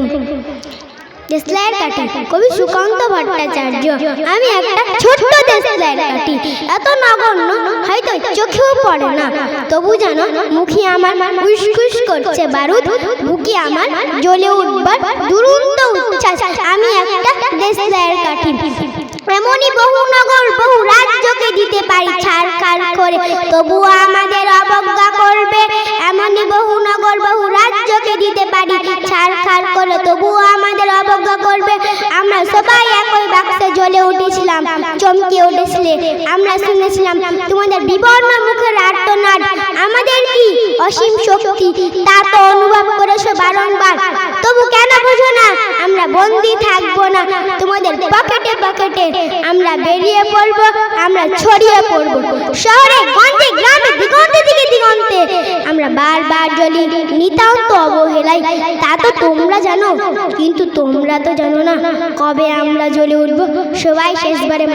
আলাইকুম দেশলাইয়ের কাঠি, কবি সুকান্ত ভট্টাচার্য। আমি একটা ছোট্ট দেশলাইয়ের কাঠি। এত নগণ্য, হয়তো চোখেও পড়ে না। তবু জানো মুখে আমার উসখুস করছে বারুদ, বুকে আমার জ্বলে উঠবার দুরন্ত উচ্ছ্বাস। আমি একটা দেশলাইয়ের কাঠি। এমনই বহু নগর, বহু রাজ্যকে দিতে পারি ছাড় করে। তবুও আমাদের অবজ্ঞা করবে পারি ছাড় খাড় করে তবুও আমাদের অবজ্ঞা করবে। আমরা সবাই একই বাক্সে জ্বলে উঠেছিলাম, চমকে উঠেছিলে। আমরা শুনেছিলাম, তোমাদের বিবর্ণ মুখের আর্তনাদ। আমাদের কি অসীম শক্তি? তা তো অনুভব করেছ বারংবার। তবু কেন বোঝো না, আমরা বন্দি থাকব না। তোমাদের পকেটে পকেটে আমরা বেরিয়ে পড়ব, আমরা ছড়িয়ে পড়ব। শহরে আমরা বারবার জ্বলি নিতান্ত অবহেলাই, তা তো তোমরা জানো। কিন্তু তোমরা তো জানো না কবে আমরা জ্বলে উঠবো। সবাই শেষবারে